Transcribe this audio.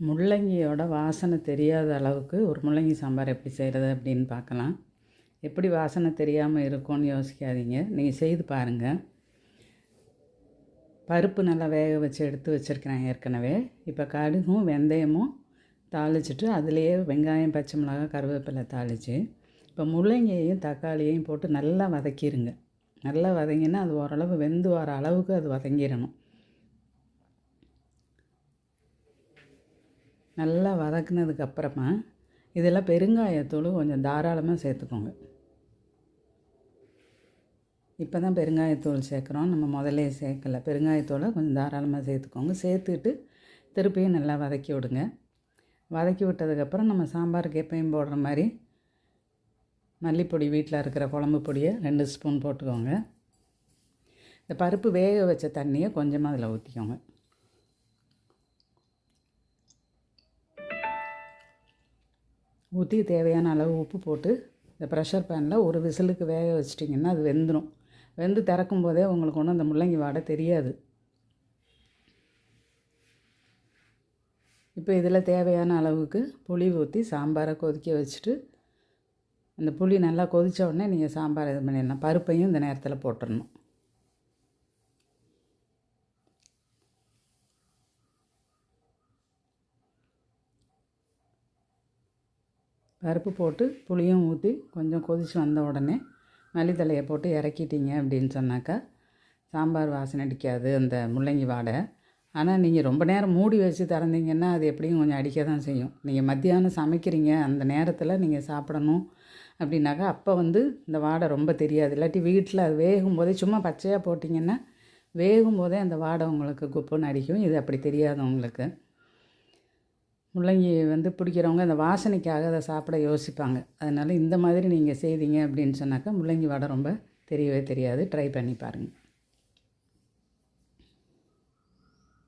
முள்ளங்கியோட வாசனை தெரியாத அளவுக்கு ஒரு முள்ளங்கி சாம்பார் எப்படி செய்கிறது அப்படின்னு பார்க்கலாம். எப்படி வாசனை தெரியாமல் இருக்கும்னு யோசிக்காதீங்க. நீங்கள் செய்து பாருங்கள் பருப்பு நல்லா வேக வச்சு எடுத்து வச்சுருக்கிறேன் ஏற்கனவே. இப்போ கடுகும் வெந்தயமும் தாளிச்சிட்டு அதுலேயே வெங்காயம் பச்சை மிளகாய் கருவேப்பிலை தாளித்து இப்போ முள்ளங்கியையும் தக்காளியையும் போட்டு நல்லா வதக்கிடுங்க நல்லா வதங்கினா அது ஓரளவு வெந்து வர அளவுக்கு அது வதங்கிடணும். நல்லா வதக்குனதுக்கு அப்புறமா இதில் பெருங்காயத்தூள் கொஞ்சம் தாராளமாக சேர்த்துக்கோங்க. இப்போ தான் பெருங்காயத்தூள் சேர்க்குறோம். நம்ம முதல்ல சேர்க்கல. பெருங்காயத்தூளை கொஞ்சம் தாராளமாக சேர்த்துக்கோங்க. சேர்த்துட்டு திருப்பியும் நல்லா வதக்கி விடுங்க. வதக்கி விட்டதுக்கப்புறம் நம்ம சாம்பாருக்கு எப்பயும் போடுற மாதிரி மல்லிப்பொடி வீட்டில் இருக்கிற குழம்பு பொடியை ரெண்டு ஸ்பூன் போட்டுக்கோங்க. இந்த பருப்பு வேக வச்ச தண்ணியை கொஞ்சமாக அதில் ஊற்றிக்கோங்க ஊற்றி தேவையான அளவு உப்பு போட்டு இந்த ப்ரெஷர் பேனில் ஒரு விசிலுக்கு வேக வச்சிட்டிங்கன்னா அது வெந்துடும் வெந்து திறக்கும் போதே உங்களுக்கு ஒன்றும் அந்த முள்ளங்கி வாடை தெரியாது. இப்போ இதில் தேவையான அளவுக்கு புளி ஊற்றி சாம்பாரை கொதிக்க வச்சுட்டு அந்த புளி நல்லா கொதித்த உடனே நீங்கள் சாம்பார் இது பண்ணிடலாம் பருப்பையும் இந்த நேரத்தில் போட்டுடணும். பருப்பு போட்டு புளியும் ஊற்றி கொஞ்சம் கொதித்து வந்த உடனே மல்லித்தலையை போட்டு இறக்கிட்டீங்க அப்படின்னு சொன்னாக்கா சாம்பார் வாசனை அடிக்காது அந்த முள்ளங்கி வாடை. ஆனால் நீங்கள் ரொம்ப நேரம் மூடி வச்சு திறந்தீங்கன்னா அது எப்படியும் கொஞ்சம் அடிக்க தான் செய்யும். நீங்கள் மத்தியானம் சமைக்கிறீங்க அந்த நேரத்தில் நீங்கள் சாப்பிடணும் அப்படின்னாக்கா அப்போ வந்து இந்த வாடை ரொம்ப தெரியாது. இல்லாட்டி வீட்டில் அது வேகும் போதே சும்மா பச்சையாக போட்டிங்கன்னா வேகும் போதே அந்த வாடை உங்களுக்கு குப்புன்னு அடிக்கும். இது அப்படி தெரியாது உங்களுக்கு. முள்ளங்கி வந்து பிடிக்கிறவங்க அந்த வாசனைக்காக அதை சாப்பிட யோசிப்பாங்க. அதனால் இந்த மாதிரி நீங்கள் செய்தீங்க அப்படின்னு சொன்னாக்கா முள்ளங்கி வடை ரொம்ப தெரியவே தெரியாது. ட்ரை பண்ணி பாருங்கள்